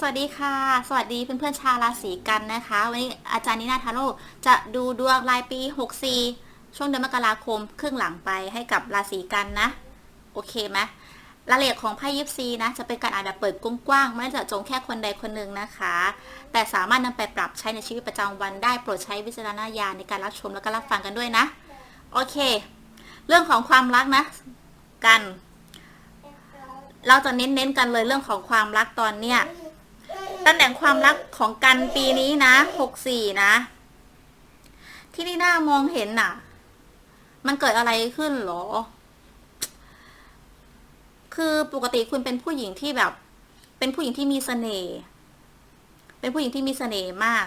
สวัสดีค่ะ สวัสดีเพื่อนๆชาวราศีกันนะคะ วันนี้อาจารย์นินาทาโร่จะดูดวงรายปี 64 ช่วงเดือนมกราคมครึ่งหลังไปให้กับราศีกันนะ โอเคไหมรายละเอียดของไพ่ยิปซีนะ จะเป็นการอ่านแบบเปิดกว้างๆ ไม่ได้เจาะจงแค่คนใดคนหนึ่งนะคะ แต่สามารถนำไปปรับใช้ในชีวิตประจำวันได้โปรดใช้วิจารณญาณในการรับชมแล้วก็รับฟังกันด้วยนะ โอเค เรื่องของความรักนะ กัน เราจะเน้นๆกันเลยเรื่องของความรักตอนเนี้ย ตำแหน่งความรักของกันปีนี้นะหกสี่นะ ที่นี่น่ามองเห็นน่ะ มันเกิดอะไรขึ้นหรอ คือปกติคุณเป็นผู้หญิงที่แบบ เป็นผู้หญิงที่มีเสน่ห์ เป็นผู้หญิงที่มีเสน่ห์มาก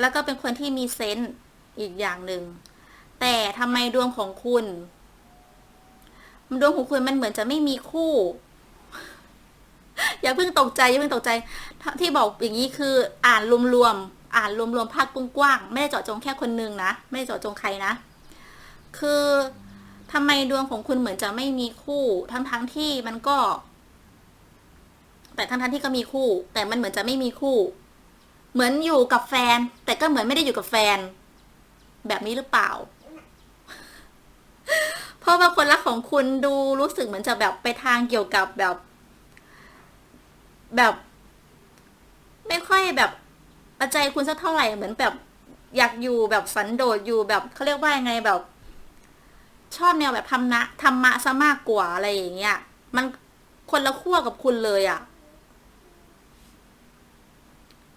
แล้วก็เป็นคนที่มีเซนส์อีกอย่างหนึ่ง แต่ทำไมดวงของคุณ ดวงของคุณมันเหมือนจะไม่มีคู่ อย่าเพิ่งตกใจอย่าเพิ่งตกใจที่บอกอย่างนี้คืออ่านรวมๆอ่านรวมๆภาคกว้างๆไม่ได้เจาะจงแค่คนนึงนะไม่ได้เจาะจงใครนะ คือทำไมดวงของคุณเหมือนจะไม่มีคู่ทั้งๆที่มันก็ แต่ทั้งๆที่ก็มีคู่ แต่มันเหมือนจะไม่มีคู่ เหมือนอยู่กับแฟน แต่ก็เหมือนไม่ได้อยู่กับแฟน แบบนี้หรือเปล่าเพราะว่าคนรักของคุณดูรู้สึกเหมือนจะแบบไปทางเกี่ยวกับแบบ แบบ ไม่ค่อยแบบปัจจัยคุณสักเท่าไหร่เหมือนแบบ อยากอยู่แบบสันโดษอยู่แบบเขาเรียกว่ายังไงแบบ ชอบแนวแบบธรรมะธรรมะซะมากกว่าอะไรอย่างเงี้ย มันคนละขั้วกับคุณเลยอะ่ะ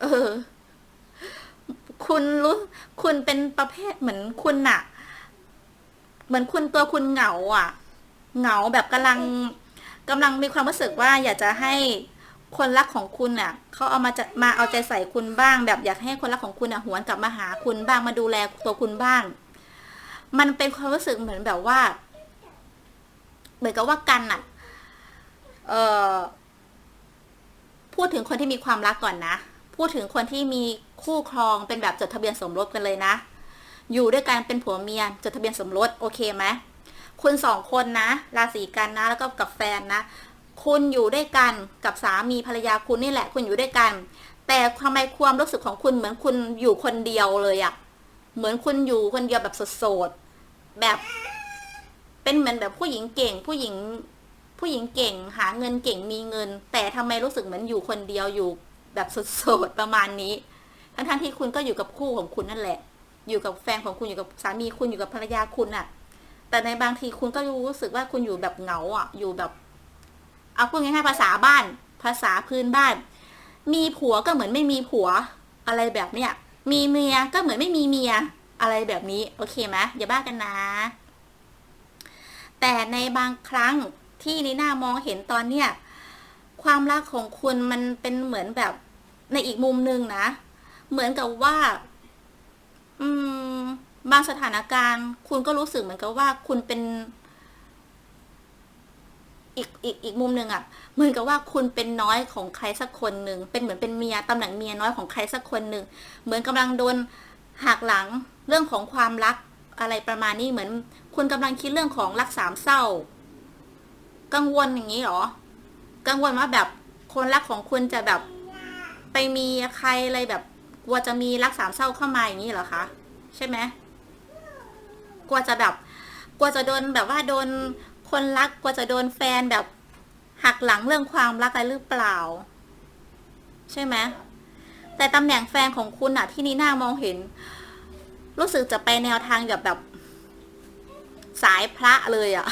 เออ คุณรู้คุณเป็นประเภทเหมือนคุณน่ะ เหมือนคุณตัวคุณเหงา อะ เหงาแบบกำลังกำลังมีความรู้สึกว่าอยากจะให้ คนรักของคุณน่ะเขาเอามาจะมาเอาใจใส่คุณบ้าง แบบอยากให้คนรักของคุณอะหวนกลับมาหาคุณบ้างมาดูแลตัวคุณบ้าง มันเป็นความรู้สึกเหมือนแบบว่า เหมือนกับว่ากันน่ะ เอ่อพูดถึงคนที่มีความรักก่อนนะ พูดถึงคนที่มีคู่ครองเป็นแบบจดทะเบียนสมรสกันเลยนะ อยู่ด้วยกันเป็นผัวเมียจดทะเบียนสมรสโอเคไหมคุณสองคนนะ ราศีกันนะ แล้วก็กับแฟนนะ คุณอยู่ด้วยกันกับสามีภรรยาคุณนี่แหละ คุณอยู่ด้วยกัน แต่ทำไมความรู้สึกของคุณเหมือนคุณอยู่คนเดียวเลยอะเหมือนคุณอยู่คนเดียวแบบโสดๆแบบ เป็นเหมือนแบบผู้หญิงเก่ง ผู้หญิง ผู้หญิงเก่ง หาเงินเก่งมีเงิน แต่ทำไมรู้สึกเหมือนอยู่คนเดียวอยู่แบบโสดๆประมาณนี้ทั้งๆที่คุณก็อยู่กับคู่ของคุณนั่นแหละ อยู่กับแฟนของคุณอยู่กับสามีคุณอยู่กับภรรยาคุณน่ะแต่ในบางทีคุณก็รู้สึกว่าคุณอยู่แบบเหงาอะอยู่แบบ เอาพูดง่ายๆภาษาบ้าน ภาษาพื้นบ้าน มีผัวก็เหมือนไม่มีผัวอะไรแบบเนี้ย มีเมียก็เหมือนไม่มีเมียอะไรแบบนี้ โอเคไหมอย่าบ้ากันนะ แต่ในบางครั้งที่นิน่ามองเห็นตอนเนี้ยความรักของคุณมันเป็นเหมือนแบบในอีกมุมหนึ่งนะ เหมือนกับว่า อืม บางสถานการณ์ คุณก็รู้สึกเหมือนกับว่าคุณเป็น อีกอีกอีกมุมหนึ่งอะ่ะเหมือนกับว่าคุณเป็นน้อยของใครสักคนหนึ่งเป็นเหมือนเป็นเมียตำแหน่งเมียน้อยของใครสักคนหนึ่งเหมือนกำลังโดนหักหลังเรื่องของความรักอะไรประมาณนี้เหมือน คุณกำลังคิดเรื่องของรักสามเศร้า กังวลอย่างนี้หรอ กังวลว่าแบบคนรักของคุณจะแบบไปมีใครอะไรแบบกลัวจะมีรักสามเศร้าเข้ามาอย่างนี้เหรอคะใช่ไหมกลัวจะแบบกลัวจะโดนแบบว่าโดน คนรักกลัวจะโดนแฟนแบบ หักหลังเรื่องความรักอะไรหรือเปล่า ใช่ไหมแต่ตำแหน่งแฟนของคุณอะที่นี่น่ามองเห็น รู้สึกจะไปแนวทางแบบแบบ สายพระเลยอะ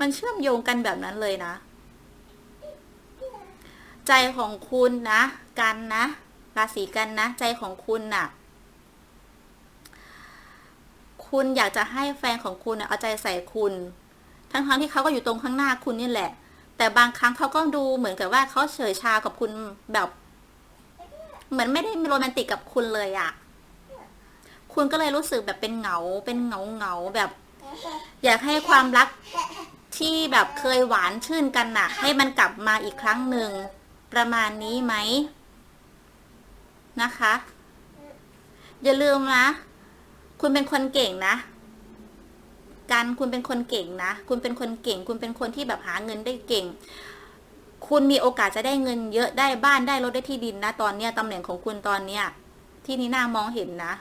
มันเชื่อมโยงกันแบบนั้นเลยนะ ใจของคุณนะ กันนะราศีกันนะ ใจของคุณน่ะ คุณอยากจะให้แฟนของคุณเอาใจใส่คุณ ทั้งๆทที่เขาก็อยู่ตรงข้างหน้าคุณนี่แหละ แต่บางครั้งเขาก็ดูเหมือนกับว่าเขาเฉยชากับคุณแบบ เหมือนไม่ได้โรแมนติกกับคุณเลยอะคุณก็เลยรู้สึกแบบเป็นเหงา เป็นเหงาเหงาแบบ อยากให้ความรักที่แบบเคยหวานชื่นกันน่ะ ให้มันกลับมาอีกครั้งหนึ่งประมาณนี้ไหมนะคะ อย่าลืมนะ คุณเป็นคนเก่งนะกันคุณเป็นคนเก่งนะ คุณเป็นคนเก่ง คุณเป็นคนที่แบบหาเงินได้เก่งคคุณมีโอกาสจะได้เงินเยอะได้บ้านได้รถได้ที่ดินนะ ตอนเนี้ยตำแหน่งของคุณตอนเนี้ย ที่นี่น่ามองเห็นนะ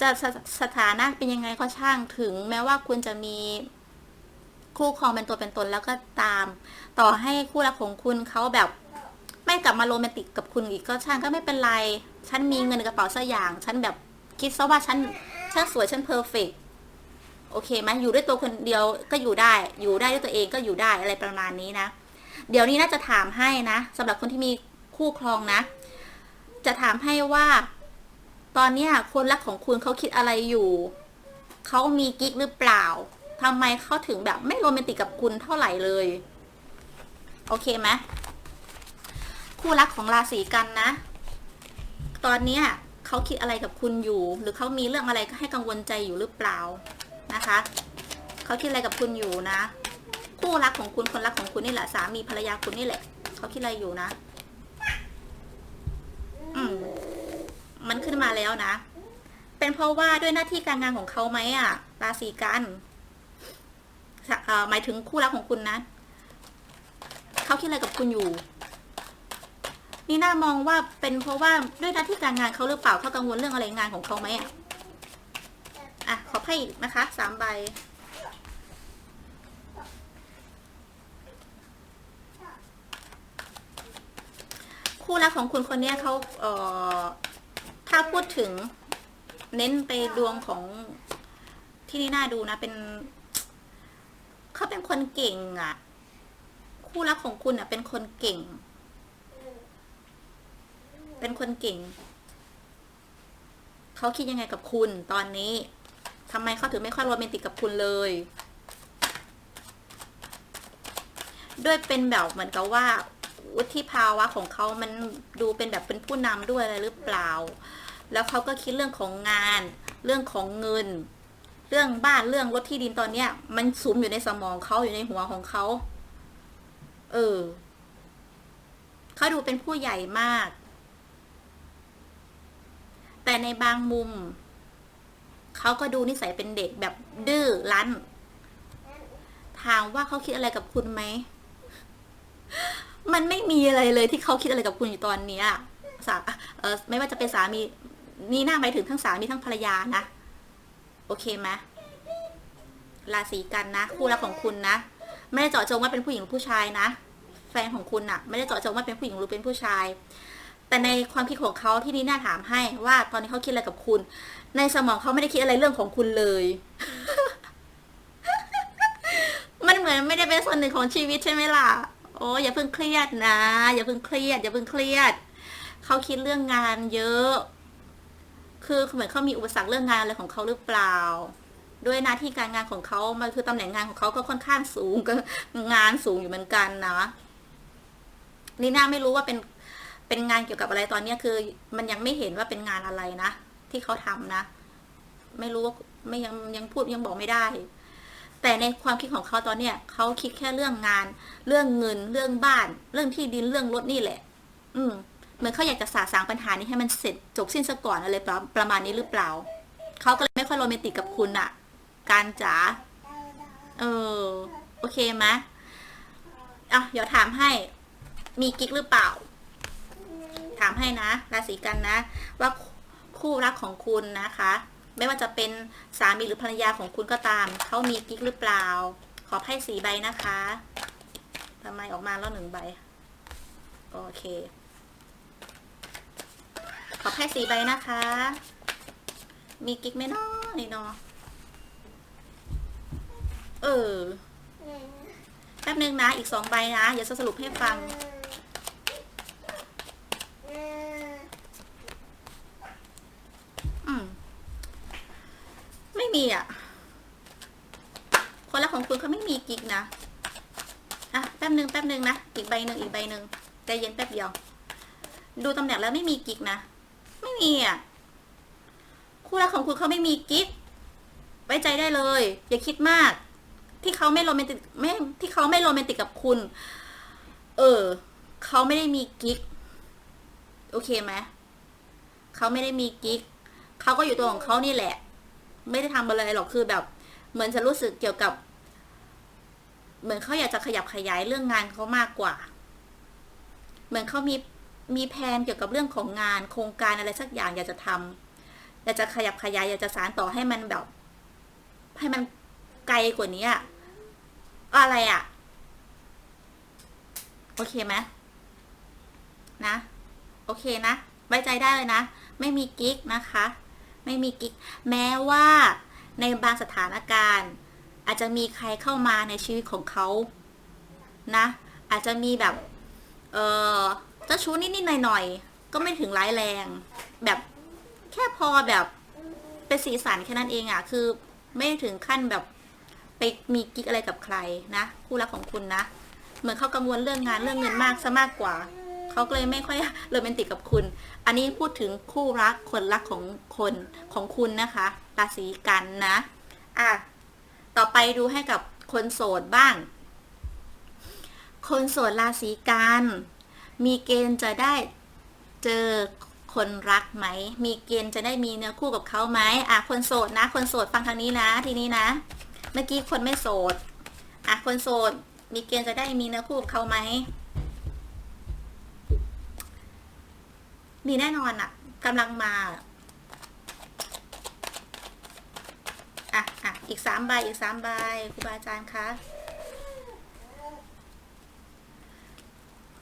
จะสสถานะเป็นยังไงก็ช่างถึง แม้ว่าคุณจะมีคู่ครองเป็นตัวเป็นตนแล้วก็ตาม ต่อให้คู่รักของคุณเขาแบบไม่กลับมาโรแมนติกกับคุณอีกก็ช่างก็ไม่เป็นไร ฉันมีเงินในกระเป๋าสักอย่าง ฉันแบบ คิดซะว่าฉันฉันสวยฉันเพอร์เฟกโอเคไหมอยู่ด้วยตัวคนเดียวก็อยู่ได้ อยู่ได้ด้วยตัวเองก็อยู่ได้อะไรประมาณนี้นะ เดี๋ยวนี้น่าจะถามให้นะสำหรับคนที่มีคู่ครองนะ จะถามให้ว่า ตอนเนี้ยคนรักของคุณเขาคิดอะไรอยู่เขามีกิ๊กหรือเปล่าทำไมเขาถึงแบบไม่โรแมนติกกับคุณเท่าไหร่เลย โอเคไหมคู่รักของราศีกันนะ ตอนเนี้ย เขาคิดอะไรกับคุณอยู่ หรือเขามีเรื่องอะไรก็ให้กังวลใจอยู่หรือเปล่านะคะเขาคิดอะไรกับคุณอยู่นะ คู่รักของคุณคนรักของคุณนี่แหละสามีภรรยาคุณนี่แหละเขาคิดอะไรอยู่นะ อืมมันขึ้นมาแล้วนะ เป็นเพราะว่าด้วยหน้าที่การงานของเขาไหมอะราศีกันหมายถึงคู่รักของคุณนะเขาคิดอะไรกับคุณอยู่ นี่น่ามองว่าเป็นเพราะว่าด้วยหน้าที่การงานเขาหรือเปล่าเขากังวลเรื่องอะไรงานของเขาไหมอะอะขอไพ่นะคะสามใบคู่รักของคุณคนเนี้ยเขาเอ่อถ้าพูดถึงเน้นไปดวงของที่นี่น่าดูนะเป็นเขาเป็นคนเก่งอะ่ะ คู่รักของคุณอะ เป็นคนเก่ง เป็นคนเก่ง เขาคิดยังไงกับคุณตอนนี้ทำไมเขาถึงไม่ค่อยโรแมนติกกับคุณเลย ด้วยเป็นแบบเหมือนกับว่าวุฒิภาวะของเขามันดูเป็นแบบเป็นผู้นำด้วยอะไรหรือเปล่า แล้วเขาก็คิดเรื่องของงาน เรื่องของเงิน เรื่องบ้านเรื่องรถที่ดินตอนเนี้ย มันสุมอยู่ในสมองเขาอยู่ในหัวของเขา เออ เขาดูเป็นผู้ใหญ่มาก แต่ในบางมุม เขาก็ดูนิสัยเป็นเด็กแบบดื้อรั้น ถามว่าเขาคิดอะไรกับคุณไหม มันไม่มีอะไรเลยที่เขาคิดอะไรกับคุณอยู่ตอนนี้สาเออไม่ว่าจะเป็นสามี นี่หน้าหมายถึงทั้งสามีทั้งภรรยานะ โอเคไหมราศีกันนะ คู่รักของคุณนะ ไม่ได้เจาะจงว่าเป็นผู้หญิงหรือผู้ชายนะ แฟนของคุณน่ะไม่ได้เจาะจงว่าเป็นผู้หญิงหรือเป็นผู้ชาย แต่ในความคิดของเขาที่นี่น่าถามให้ว่าตอนนี้เขาคิดอะไรกับคุณ ในสมองเขาไม่ได้คิดอะไรเรื่องของคุณเลย มันเหมือนไม่ได้เป็นส่วนหนึ่งของชีวิตใช่ไหมล่ะ โอ้อย่าเพิ่งเครียดนะ อย่าเพิ่งเครียด อย่าเพิ่งเครียด เขาคิดเรื่องงานเยอะ คือเหมือนเขามีอุปสรรคเรื่องงานอะไรของเขาหรือเปล่า ด้วยหน้าที่การงานของเขามันคือตำแหน่งงานของเขาก็ค่อนข้างสูงก็งานสูงอยู่เหมือนกันนะ นี่น่าไม่รู้ว่าเป็น เป็นงานเกี่ยวกับอะไรตอนเนี้ยคือ มันยังไม่เห็นว่าเป็นงานอะไรนะ ที่เขาทำนะ ไม่รู้ว่าไม่ยังยังพูดยังบอกไม่ได้ แต่ในความคิดของเขาตอนเนี้ยเขาคิดแค่เรื่องงาน เรื่องเงินเรื่องบ้าน เรื่องที่ดินเรื่องรถนี่แหละ อืมเหมือนเขาอยากจะสาสางปัญหานี้ให้มันเสร็จจบสิ้นซะก่อนอะไรประประมาณนี้หรือเปล่าเขาก็เลยไม่ค่อยโรแมนติกกับคุณอะการจ๋าเออ โอเคไหมอะ เดี๋ยวถามให้ มีกิ๊กหรือเปล่า ถามให้นะ ราศีกันนะ ว่าคู่รักของคุณนะคะ ไม่ว่าจะเป็นสามีหรือภรรยาของคุณก็ตาม เขามีกิ๊กหรือเปล่า ขอไพ่สีใบนะคะทำไมออกมาแล้วหนึ่งใบ โอเค ขอไพ่สีใบนะคะ มีกิ๊กไหมเนาะนี่เนาะเออแป๊บนึงนะ อีกสองใบนะ เดี๋ยวจะสรุปให้ฟัง อืม ไมีอะ คนรักของคุณเขาไม่มีกิ๊กนะ อะ แป๊บหนึ่งแป๊บหนึ่งนะ อีกใบหนึ่งอีกใบหนึ่งใจเย็นแป๊บเดียว ดูตำแหน่งแล้วไม่มีกิ๊กนะ ไม่มีอะ คู่รักของคุณเขาไม่มีกิ๊ก ไว้ใจได้เลย อย่าคิดมาก ที่เขาไม่โรแมนติกไม่ที่เขาไม่โรแมนติกกับคุณ เออ เขาไม่ได้มีกิ๊ก โอเคไหม เขาไม่ได้มีกิ๊ก เขาก็อยู่ตัวของเขานี่แหละ ไม่ได้ทำอะไรหรอกคือแบบ เหมือนจะรู้สึกเกี่ยวกับ เหมือนเขาอยากจะขยับขยายเรื่องงานเขามากกว่า เหมือนเขามีมีแผนเกี่ยวกับเรื่องของงาน โครงการอะไรสักอย่างอยากจะทำอยากจะขยับขยายอยากจะสานต่อให้มันแบบ ให้มันไกลกว่านี้อะอะไรอะโอเคไหมนะ โอเคนะ ไว้ใจได้เลยนะ ไม่มีกิ๊กนะคะ ไม่มีกิ๊กแม้ว่าในบางสถานการณ์ อาจจะมีใครเข้ามาในชีวิตของเขานะ อาจจะมีแบบ เออเจ้าชู้นิดๆหน่อยๆก็ไม่ถึงร้ายแรง แบบแค่พอแบบเป็นสีสันแค่นั้นเองอะ่ะ คือไม่ถึงขั้นแบบไปมีกิ๊กอะไรกับใครนะคู่รักของคุณนะ เหมือนเขากังวลเรื่องงานเรื่องเงินมากซะมากกว่า เขาก็เลยไม่ค่อยโรแมนติกกับคุณ อันนี้พูดถึงคู่รักคนรักของคนของคุณนะคะราศีกันนะอะต่อไปดูให้กับคนโสดบ้าง คนโสดราศีกันมีเกณฑ์จะได้เจอคนรักไหม มีเกณฑ์จะได้มีเนื้อคู่กับเขาไหมอะคนโสดนะ คนโสดฟังทางนี้นะ ทีนี้นะ เมื่อกี้คนไม่โสดอะคนโสด มีเกณฑ์จะได้มีเนื้อคู่กับเขาไหม มีแน่นอนอะกำลังมาอะอะอีกสามใบอีกสามใบครูบาอาจารย์คะ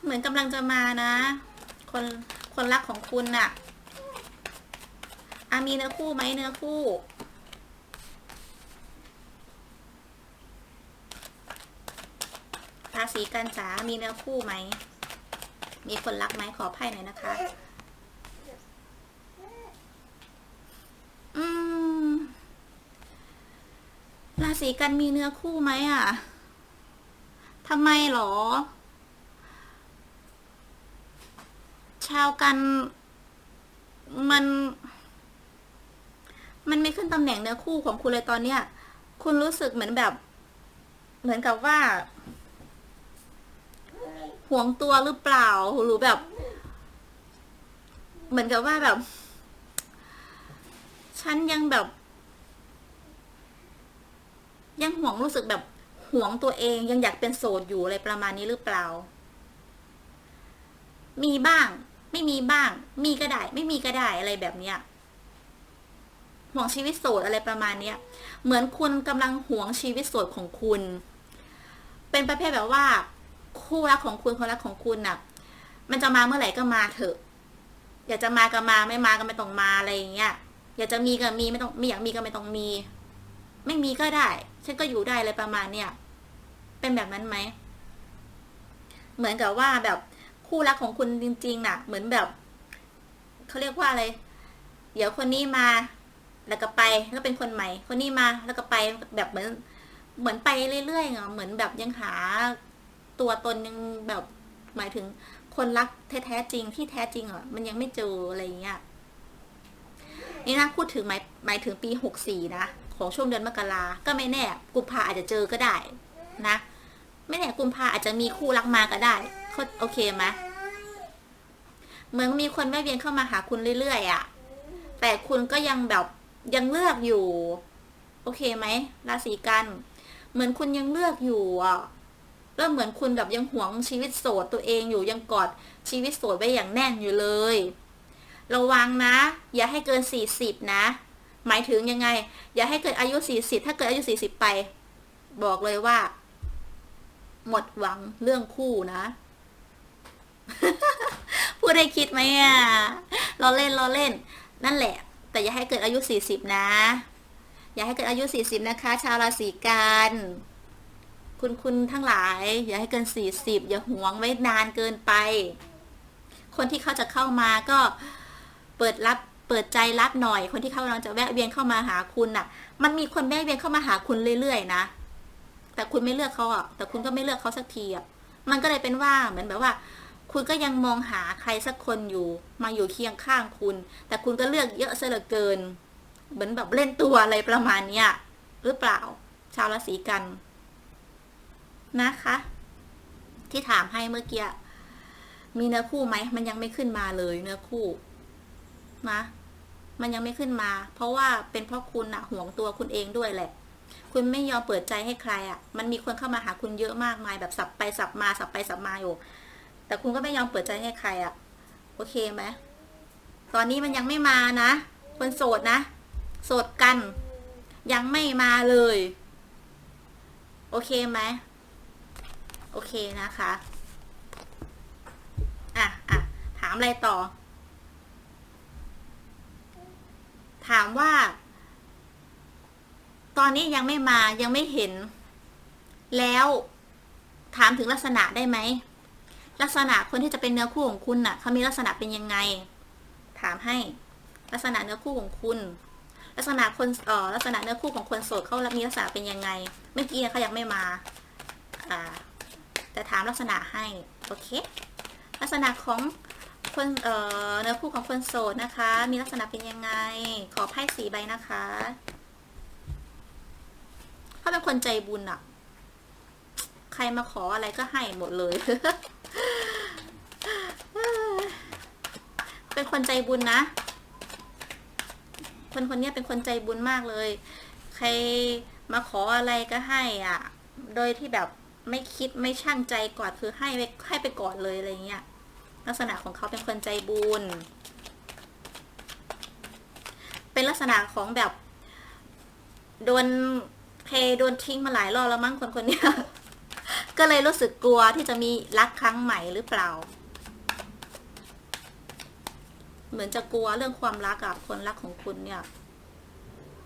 เหมือนกำลังจะมานะ คนคนรักของคุณน่ะอะมีเนื้อคู่ไหมเนื้อคู่ราศีกันจ๋ามีเนื้อคู่ไหม มีคนรักไหมขอไพ่หน่อยนะคะ อืม ราศีกันมีเนื้อคู่ไหมอะทำไมหรอ ชาวกันมัน มันไม่ขึ้นตำแหน่งเนื้อคู่ของคุณเลยตอนเนี้ย คุณรู้สึกเหมือนแบบ เหมือนกับว่าห่วงตัวหรือเปล่าหรือแบบ เหมือนกับว่าแบบ ฉันยังแบบ ยังห่วงรู้สึกแบบห่วงตัวเองยังอยากเป็นโสดอยู่อะไรประมาณนี้หรือเปล่า มีบ้าง ไม่มีบ้าง มีก็ได้ ไม่มีก็ได้อะไรแบบเนี้ยห่วงชีวิตโสดอะไรประมาณเนี้ย เหมือนคุณกำลังห่วงชีวิตโสดของคุณ เป็นประเภทแบบว่า คู่รักของคุณคนรักของคุณน่ะ มันจะมาเมื่อไหร่ก็มาเถอะ อยากจะมาก็มาไม่มาก็ไม่ต้องมาอะไรอย่างเงี้ย อยากจะมีก็มีไม่ต้องไม่อยากมีก็ไม่ต้องมี ไม่มีก็ได้ ฉันก็อยู่ได้อะไรประมาณเนี้ยเป็นแบบนั้นไหม เหมือนกับว่าแบบคู่รักของคุณจริงๆน่ะ เหมือนแบบเขาเรียกว่าอะไร เดี๋ยวคนนี้มาแล้วก็ไปแล้วเป็นคนใหม่ คนนี้มาแล้วก็ไปแบบเหมือน เหมือนไปเรื่อยๆอะเหมือนแบบยังหาตัวตนยังแบบหมายถึงคนรักแท้ๆจริงที่แท้จริงอะมันยังไม่เจออะไรเงี้ยนี่นะพูดถึงหมายหมายถึงปีหกสี่นะ ของช่วงเดือนมกราก็ไม่แน่กุมภาอาจจะเจอก็ได้นะ ไม่แน่กุมภาอาจจะมีคู่รักมาก็ได้เขาโอเคไหมเหมือนมีคนแวะเวียนเข้ามาหาคุณเรื่อยๆอะ แต่คุณก็ยังแบบยังเลือกอยู่ โอเคไหมราศีกัน เหมือนคุณยังเลือกอยู่อะแล้วเหมือนคุณแบบยังหวงชีวิตโสดตัวเองอยู่ยังกอดชีวิตโสดไว้อย่างแน่นอยู่เลย ระวังนะ อย่าให้เกินสี่สิบนะ หมายถึงยังไง อย่าให้เกิดอายุสี่สิบถ้าเกิดอายุสี่สิบไป บอกเลยว่า หมดหวังเรื่องคู่นะ พูดได้คิดไหมอะเราเล่นเราเล่น นั่นแหละ แต่อย่าให้เกิดอายุสี่สิบนะ อย่าให้เกิดอายุสี่สิบนะคะ ชาวราศีกันคุณคุณทั้งหลาย อย่าให้เกินสี่สิบอย่าหวงไว้นานเกินไป คนที่เขาจะเข้ามาก็เปิดรับ เปิดใจรับหน่อยคนที่เขากำลังจะแวะเวียนเข้ามาหาคุณน่ะ มันมีคนแวะเวียนเข้ามาหาคุณเรื่อยๆนะ แต่คุณไม่เลือกเขาอะแต่คุณก็ไม่เลือกเขาสักทีอะมันก็เลยเป็นว่าเหมือนแบบว่า คุณก็ยังมองหาใครสักคนอยู่ มาอยู่เคียงข้างคุณ แต่คุณก็เลือกเยอะซะเหลือเกิน เหมือนแบบเล่นตัวอะไรประมาณเนี้ยหรือเปล่า ชาวราศีกันนะคะ ที่ถามให้เมื่อกี้มีเนื้อคู่ไหมมันยังไม่ขึ้นมาเลยเนื้อคู่นะ มันยังไม่ขึ้นมา เพราะว่าเป็นเพราะคุณอะห่วงตัวคุณเองด้วยแหละ คุณไม่ยอมเปิดใจให้ใครอะ่ะมันมีคนเข้ามาหาคุณเยอะมากมายแบบสับไปสับมาสับไปสับมาอยู่ แต่คุณก็ไม่ยอมเปิดใจให้ใครอะโอเคไหมตอนนี้มันยังไม่มานะ คนโสดนะ โสดกัน ยังไม่มาเลย โอเคไหมโอเคนะคะ อะอะถามอะไรต่อ ถามว่า ตอนนี้ยังไม่มายังไม่เห็น แล้วถามถึงลักษณะได้ไหม ลักษณะคนที่จะเป็นเนื้อคู่ของคุณน่ะเขามีลักษณะเป็นยังไง ถามให้ ลักษณะเนื้อคู่ของคุณ ลักษณะคนเอ่อลักษณะเนื้อคู่ของคนโสดเขามีลักษณะเป็นยังไง เมื่อกี้เขายังไม่มาอ่าแต่ถามลักษณะให้ โอเค ลักษณะของ คนเอ่อเนื้อคู่ของคนโสดนะคะ มีลักษณะเป็นยังไง ขอไพ่สีใบนะคะเขาเป็นคนใจบุญอะใครมาขออะไรก็ให้หมดเลย เป็นคนใจบุญนะ คนคนนี้เป็นคนใจบุญมากเลย ใครมาขออะไรก็ให้อะ โดยที่แบบไม่คิดไม่ช่างใจก่อนคือให้ไปให้ไปก่อนเลยอะไรเงี้ย ลักษณะของเขาเป็นคนใจบุญ เป็นลักษณะของแบบโดนเทโดนทิ้งมาหลายรอบแล้วมั้งคนคนเนี้ยก็เลยรู้สึกกลัวที่จะมีรักครั้งใหม่หรือเปล่า เหมือนจะกลัวเรื่องความรักอะคนรักของคุณเนี่ย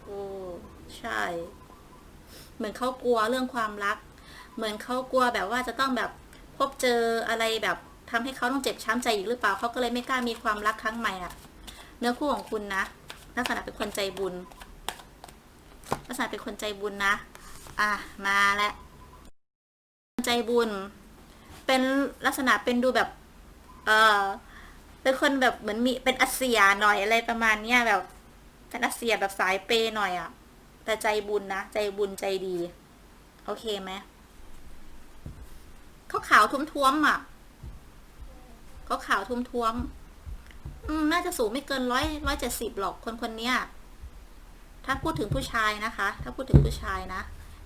โอ้ใช่ เหมือนเขากลัวเรื่องความรัก เหมือนเขากลัวแบบว่าจะต้องแบบพบเจออะไรแบบ ทำให้เขาต้องเจ็บช้ำใจอีกหรือเปล่าเขาก็เลยไม่กล้ามีความรักครั้งใหม่อะเนื้อคู่ของคุณนะลักษณะเป็นคนใจบุญลักษณะเป็นคนใจบุญนะ อะมาแล้วใจบุญ เป็นลักษณะเป็นดูแบบ เออเป็นคนแบบเหมือนมีเป็นอาเซียหน่อยอะไรประมาณเนี้ยแบบเป็นอาเซียแบบสายเปย์หน่อยอะ่ะ แต่ใจบุญนะ ใจบุญใจดี โอเคไหมเขาขาวท้วมๆอะ เขาขาวท้วมๆอืม น่าจะสูงไม่เกินร้อยร้อยเจ็ดสิบหรอกคนคนเนี้ย ถ้าพูดถึงผู้ชายนะคะ ถ้าพูดถึงผู้ชายนะ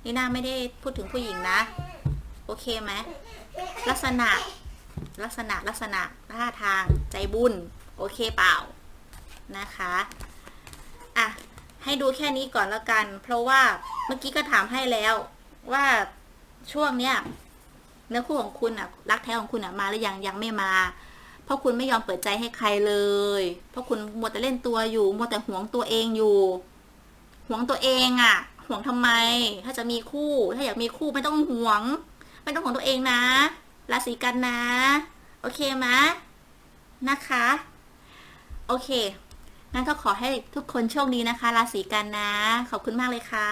นี่น่าไม่ได้พูดถึงผู้หญิงนะ โอเคไหม ลักษณะ ลักษณะ ลักษณะ ท่าทาง ใจบุญ โอเคเปล่า นะคะ อะ ให้ดูแค่นี้ก่อนแล้วกัน เพราะว่าเมื่อกี้ก็ถามให้แล้วว่าช่วงเนี้ยเนื้อคู่ของคุณอะ รักแท้ของคุณอะมาหรือยังยังไม่มา เพราะคุณไม่ยอมเปิดใจให้ใครเลย เพราะคุณมัวแต่เล่นตัวอยู่ มัวแต่หวงตัวเองอยู่ หวงตัวเองอะ่ะ หวงทำไม ถ้าจะมีคู่ ถ้าอยากมีคู่ไม่ต้องหวง ไม่ต้องหวงตัวเองนะราศีกันนะ โอเคไหมนะคะ โอเค งั้นก็ขอให้ทุกคนโชคดีนะคะ ราศีกันนะ ขอบคุณมากเลยค่ะ